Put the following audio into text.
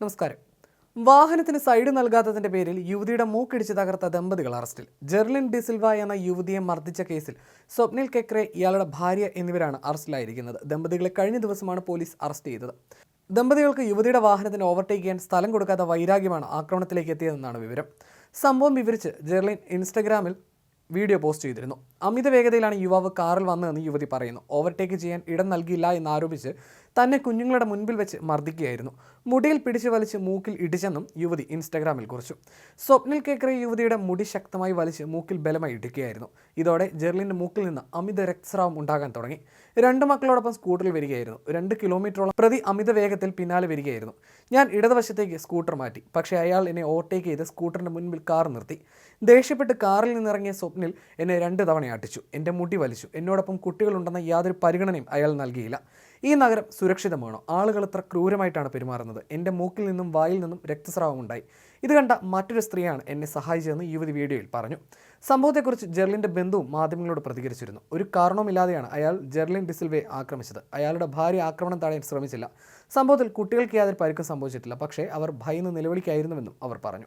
നമസ്കാരം. വാഹനത്തിന് സൈഡ് നൽകാത്തതിന്റെ പേരിൽ യുവതിയുടെ മൂക്കിടിച്ച് തകർത്ത ദമ്പതികൾ അറസ്റ്റിൽ. ജെർലിൻ ഡിസിൽവ എന്ന യുവതിയെ മർദ്ദിച്ച കേസിൽ സ്വപ്നിൽ കെക്രെ ഇയാളുടെ ഭാര്യ എന്നിവരാണ് അറസ്റ്റിലായിരിക്കുന്നത്. ദമ്പതികളെ കഴിഞ്ഞ ദിവസമാണ് പോലീസ് അറസ്റ്റ് ചെയ്തത്. ദമ്പതികൾക്ക് യുവതിയുടെ വാഹനത്തിന് ഓവർടേക്ക് ചെയ്യാൻ സ്ഥലം കൊടുക്കാത്ത വൈരാഗ്യമാണ് ആക്രമണത്തിലേക്ക് എത്തിയതെന്നാണ് വിവരം. സംഭവം വിവരിച്ച് ജെർലിൻ ഇൻസ്റ്റഗ്രാമിൽ വീഡിയോ പോസ്റ്റ് ചെയ്തിരുന്നു. അമിത വേഗതയിലാണ് യുവാവ് കാറിൽ വന്നതെന്ന് യുവതി പറയുന്നു. ഓവർടേക്ക് ചെയ്യാൻ ഇടം നൽകിയില്ല എന്നാരോപിച്ച് തന്നെ കുഞ്ഞുങ്ങളുടെ മുൻപിൽ വെച്ച് മർദ്ദിക്കുകയായിരുന്നു. മുടിയിൽ പിടിച്ചു വലിച്ച് മൂക്കിൽ ഇടിച്ചെന്നും യുവതി ഇൻസ്റ്റാഗ്രാമിൽ കുറിച്ചു. സ്വപ്നിൽ കേക്കറി യുവതിയുടെ മുടി ശക്തമായി വലിച്ച് മൂക്കിൽ ബലമായി ഇടിക്കുകയായിരുന്നു. ഇതോടെ ജെർലിന്റെ മൂക്കിൽ നിന്ന് അമിത രക്തസ്രാവം ഉണ്ടാകാൻ തുടങ്ങി. രണ്ട് മക്കളോടൊപ്പം സ്കൂട്ടറിൽ വരികയായിരുന്നു. രണ്ട് കിലോമീറ്ററോളം പ്രതി അമിത വേഗത്തിൽ പിന്നാലെ വരികയായിരുന്നു. ഞാൻ ഇടതുവശത്തേക്ക് സ്കൂട്ടർ മാറ്റി. പക്ഷേ അയാൾ എന്നെ ഓവർടേക്ക് ചെയ്ത് സ്കൂട്ടറിന്റെ മുൻപിൽ കാർ നിർത്തി. ദേഷ്യപ്പെട്ട് കാറിൽ നിന്നിറങ്ങിയ സ്വപ്നിൽ എന്നെ രണ്ട് തവണ അട്ടിച്ചു എന്റെ മുടി വലിച്ചു. എന്നോടൊപ്പം കുട്ടികളുണ്ടെന്ന യാതൊരു പരിഗണനയും അയാൾ നൽകിയില്ല. ഈ നഗരം സുരക്ഷിതമാണോ? ആളുകൾ ഇത്ര ക്രൂരമായിട്ടാണ് പെരുമാറുന്നത്. എന്റെ മൂക്കിൽ നിന്നും വായിൽ നിന്നും രക്തസ്രാവം ഉണ്ടായി. ഇത് കണ്ട മറ്റൊരു സ്ത്രീയാണ് എന്നെ സഹായിച്ചതെന്ന് യുവതി വീഡിയോയിൽ പറഞ്ഞു. സംഭവത്തെക്കുറിച്ച് ജെർലിന്റെ ബന്ധുവും മാധ്യമങ്ങളോട് പ്രതികരിച്ചിരുന്നു. ഒരു കാരണവുമില്ലാതെയാണ് അയാൾ ജെർലിൻ ഡിസിൽവേ ആക്രമിച്ചത്. അയാളുടെ ഭാര്യ ആക്രമണം തടയാൻ ശ്രമിച്ചില്ല. സംഭവത്തിൽ കുട്ടികൾക്ക് യാതൊരു പരിക്ക് സംഭവിച്ചിട്ടില്ല. പക്ഷേ അവർ ഭയന്ന് നിലവിളിക്കായിരുന്നുവെന്നും അവർ പറഞ്ഞു.